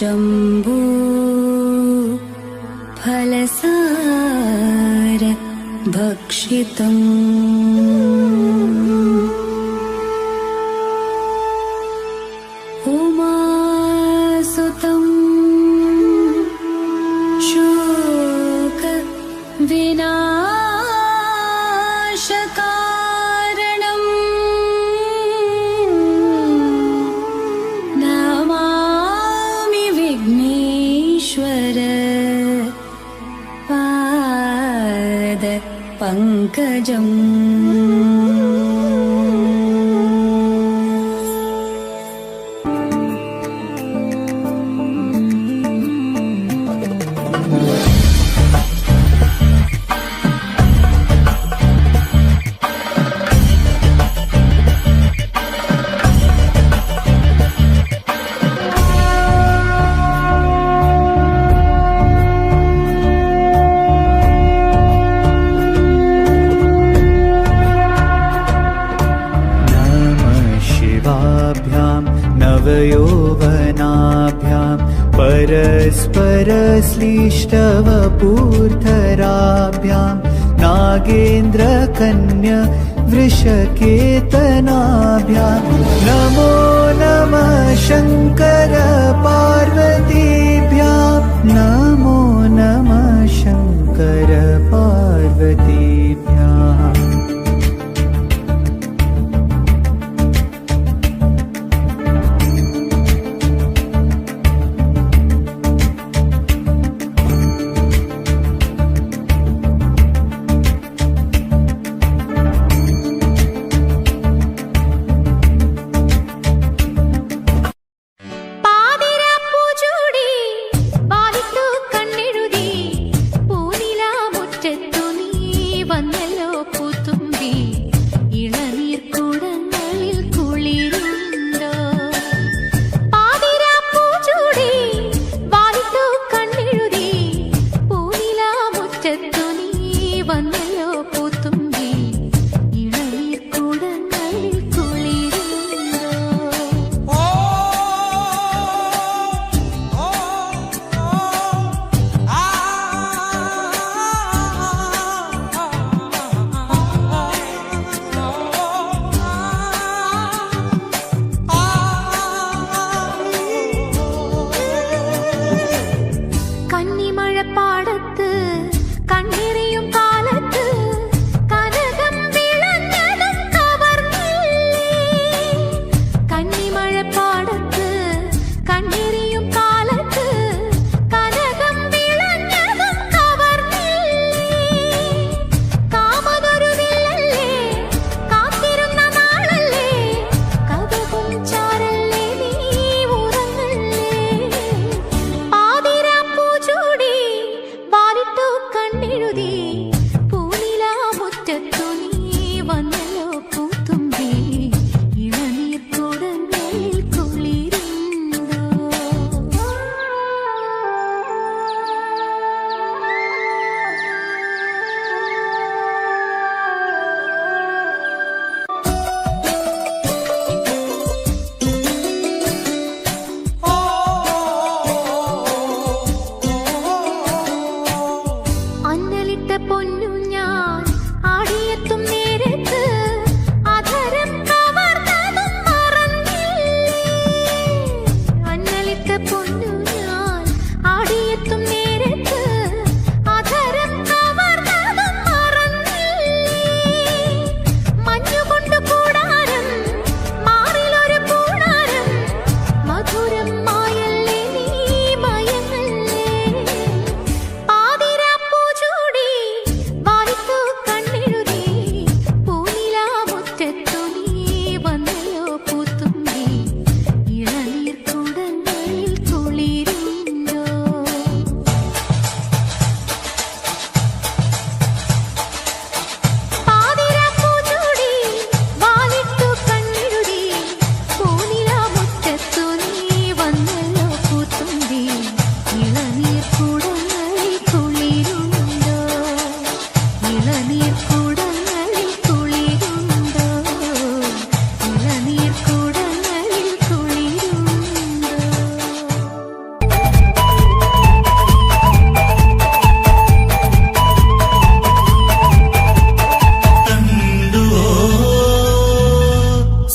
जम्बू फलसार भक्षितम्। പങ്കജം. ष्टवपूर्धराभ्यां नागेन्द्रकन्य वृषकेतनाभ्यां नमो नमः शङ्कर पार्वतीभ्यां नमो नमः Shankara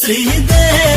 see you there.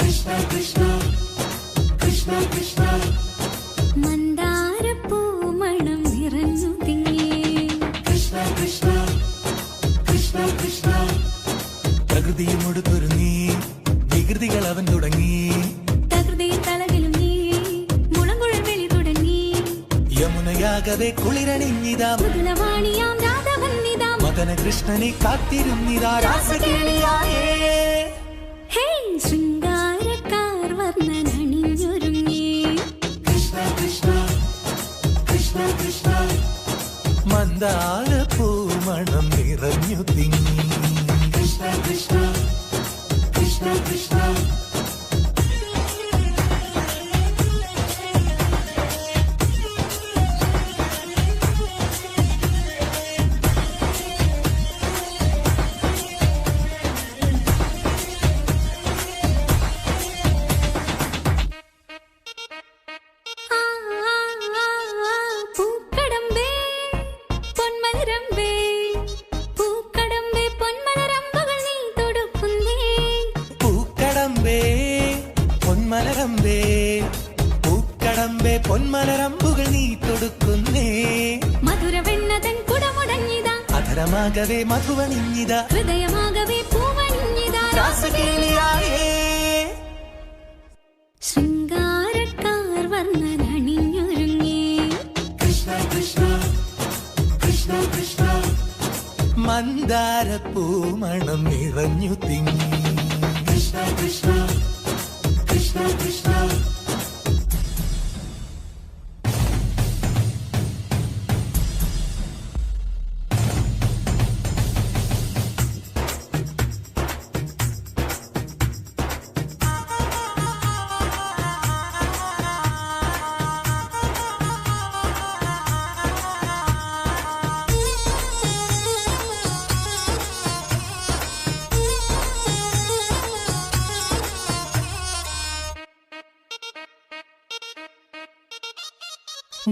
Krishna Krishna Krishna Krishna നിറഞ്ഞു തിങ്ങി. കൃഷ്ണ കൃഷ്ണ കൃഷ്ണ കൃഷ്ണ പ്രകൃതിയും ഒടുത്തൊരുങ്ങി വികൃതികൾ അവൻ തുടങ്ങി. യമുനയാകവെ കുളിരണിഞ്ഞിതാ. രാധവന്നിതാം മദന കൃഷ്ണനെ കാത്തിരുന്നിതാ രാസകേളിയായേ. ഹേ ശൃംഗാരക്കാർ വർണനണിഞ്ഞൊരുങ്ങി. കൃഷ്ണ കൃഷ്ണ കൃഷ്ണ കൃഷ്ണ. മന്ദാര പൂമണം നിറഞ്ഞു തിങ്ങി. അധരമാകവേ മധുവണിഞ്ഞിത. ഹൃദയമാകവേ പൂവണിഞ്ഞിതാ രാസകേളിയായേ ശൃംഗാരക്കാർ വർണനണിഞ്ഞൊരുങ്ങി കൃഷ്ണ കൃഷ്ണ കൃഷ്ണ കൃഷ്ണ. മന്ദാര പൂമണം നിറഞ്ഞു തിങ്ങി. കൃഷ്ണ കൃഷ്ണ കൃഷ്ണ കൃഷ്ണ.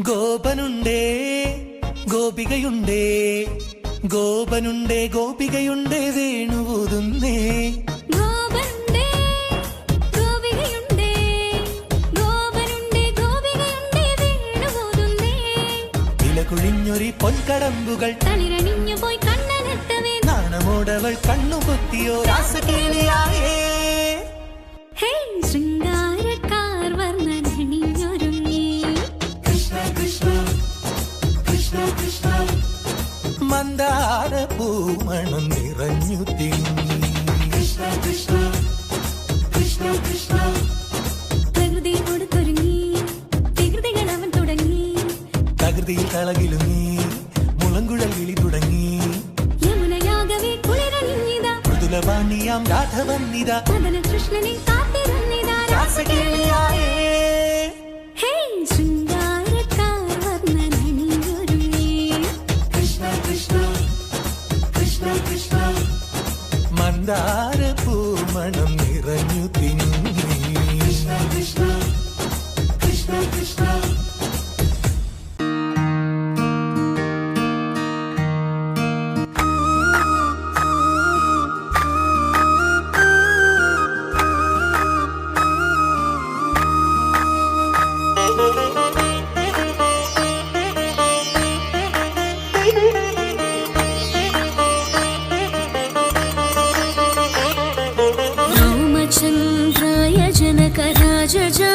ഗോപനുണ്ടേ ഗോപികയുണ്ടേ ഗോപനുണ്ടേ ഗോപികയുണ്ടേ വേണുപോതുന്നേ കുഴിഞ്ഞൊരി പൊൻകടമ്പുകൾ തളിരണിഞ്ഞു പോയി കണ്ണനത്തവേ നാണമോടവൾ കണ്ണുപൊത്തിയോ രാസകേളിയായേ. പൂമണം നിറഞ്ഞു തിങ്ങി. കൃഷ്ണ കൃഷ്ണ കൃഷ്ണ കൃഷ്ണ. പ്രകൃതിയോട് തുടങ്ങി വികൃതികൾ അവൻ തുടങ്ങി. പ്രകൃതിയിൽ തളകിലുങ്ങി. മുളങ്കുഴൽ വിളി തുടങ്ങി. യമുനയാകവേ കുളിരണിഞ്ഞിതാ. മൃദുലവാണിയാം രാധവന്നിത മദന കൃഷ്ണനെ കാത്തിരുന്നിതാ. രാസകേളിയായേ മന്ദാര പൂമണം 这真